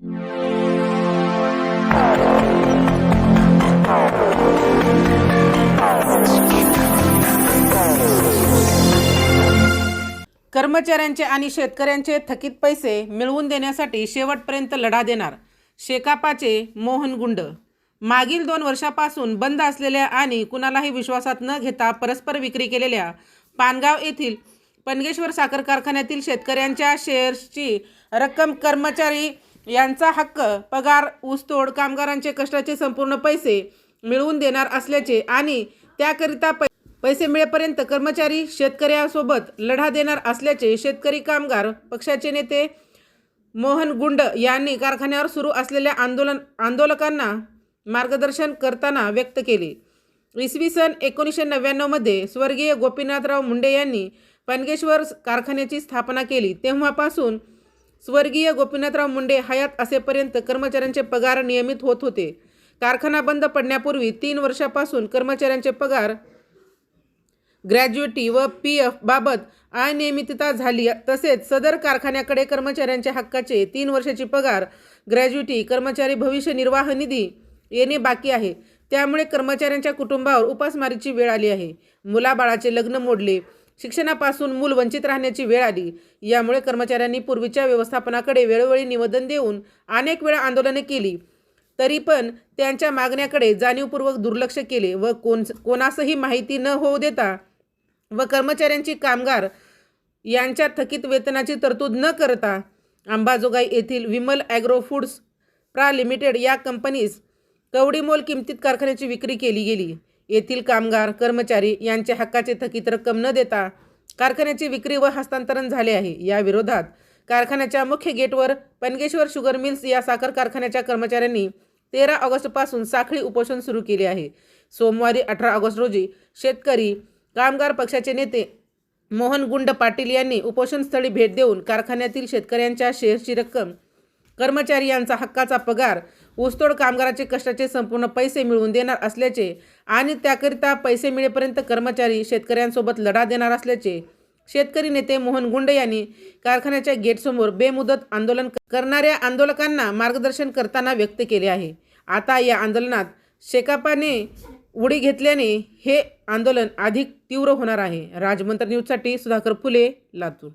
कर्मचाऱ्यांचे आणि शेतकऱ्यांचे थकीत पैसे मिळवून देण्यासाठी शेवटपर्यंत लढा देणार शेकापाचे मोहन गुंड. मागील दोन वर्षापासून बंद असलेल्या आणि कुणालाही विश्वासात न घेता परस्पर विक्री केलेल्या पानगाव येथील पनगेश्वर साखर कारखान्यातील शेतकऱ्यांच्या शेअर्सची रक्कम कर्मचारी यांचा हक्क पगार ऊसतोड कामगारांचे कष्टाचे संपूर्ण पैसे मिळवून देणार असल्याचे आणि त्याकरिता पै पैसे मिळेपर्यंत कर्मचारी शेतकऱ्यासोबत लढा देणार असल्याचे शेतकरी कामगार पक्षाचे नेते मोहन गुंड यांनी कारखान्यावर सुरू असलेल्या आंदोलन आंदोलकांना मार्गदर्शन करताना व्यक्त केले. इसवी सन एकोणीसशे नव्याण्णवमध्ये स्वर्गीय गोपीनाथराव मुंडे यांनी पनगेश्वर कारखान्याची स्थापना केली. तेव्हापासून स्वर्गीय गोपीनाथराव मुंडे हयात असेपर्यंत कर्मचाऱ्यांचे पगार नियमित होत होते. कारखाना बंद पडण्यापूर्वी तीन वर्षापासून कर्मचाऱ्यांचे पगार ग्रॅज्युएटी व पी एफ बाबत अनियमितता झाली. तसेच सदर कारखान्याकडे कर्मचाऱ्यांच्या हक्काचे तीन वर्षाची पगार ग्रॅज्युएटी कर्मचारी भविष्य निर्वाह निधी येणे बाकी आहे. त्यामुळे कर्मचाऱ्यांच्या कुटुंबावर उपासमारीची वेळ आली आहे. मुलाबाळाचे लग्न मोडले. शिक्षणापासून मूल वंचित राहण्याची वेळ आली. यामुळे कर्मचाऱ्यांनी पूर्वीच्या व्यवस्थापनाकडे वेळोवेळी निवेदन देऊन अनेक वेळा आंदोलने केली. तरी पण त्यांच्या मागण्याकडे जाणीवपूर्वक दुर्लक्ष केले व कोण कोणासही माहिती न होऊ देता व कर्मचाऱ्यांची कामगार यांच्या थकीत वेतनाची तरतूद न करता अंबाजोगाई येथील विमल ॲग्रो फूड्स प्रा लिमिटेड या कंपनीस कवडीमोल किमतीत कारखान्याची विक्री केली गेली. येथील कामगार कर्मचारी यांच्या हक्काचे थकीत रक्कम न देता कारखान्याची विक्री व हस्तांतरण झाले आहे. या विरोधात कारखान्याच्या मुख्य गेटवर पनगेश्वर शुगर मिल्स या साखर कारखान्याच्या कर्मचाऱ्यांनी तेरा ऑगस्टपासून साखळी उपोषण सुरू केले आहे. सोमवारी अठरा ऑगस्ट रोजी शेतकरी कामगार पक्षाचे नेते मोहन गुंड पाटील यांनी उपोषणस्थळी भेट देऊन कारखान्यातील शेतकऱ्यांच्या शेअर्सची रक्कम कर्मचारी यांचा हक्काचा पगार ऊसतोड कामगाराचे कष्टाचे संपूर्ण पैसे मिळवून देणार असल्याचे आणि त्याकरिता पैसे मिळेपर्यंत कर्मचारी शेतकऱ्यांसोबत लढा देणार असल्याचे शेतकरी नेते मोहन गुंडे यांनी कारखान्याच्या गेटसमोर बेमुदत आंदोलन करणाऱ्या आंदोलकांना मार्गदर्शन करताना व्यक्त केले आहे. आता या आंदोलनात शेकापाने उडी घेतल्याने हे आंदोलन अधिक तीव्र होणार आहे. राजमंत्र न्यूजसाठी सुधाकर फुले लातूर.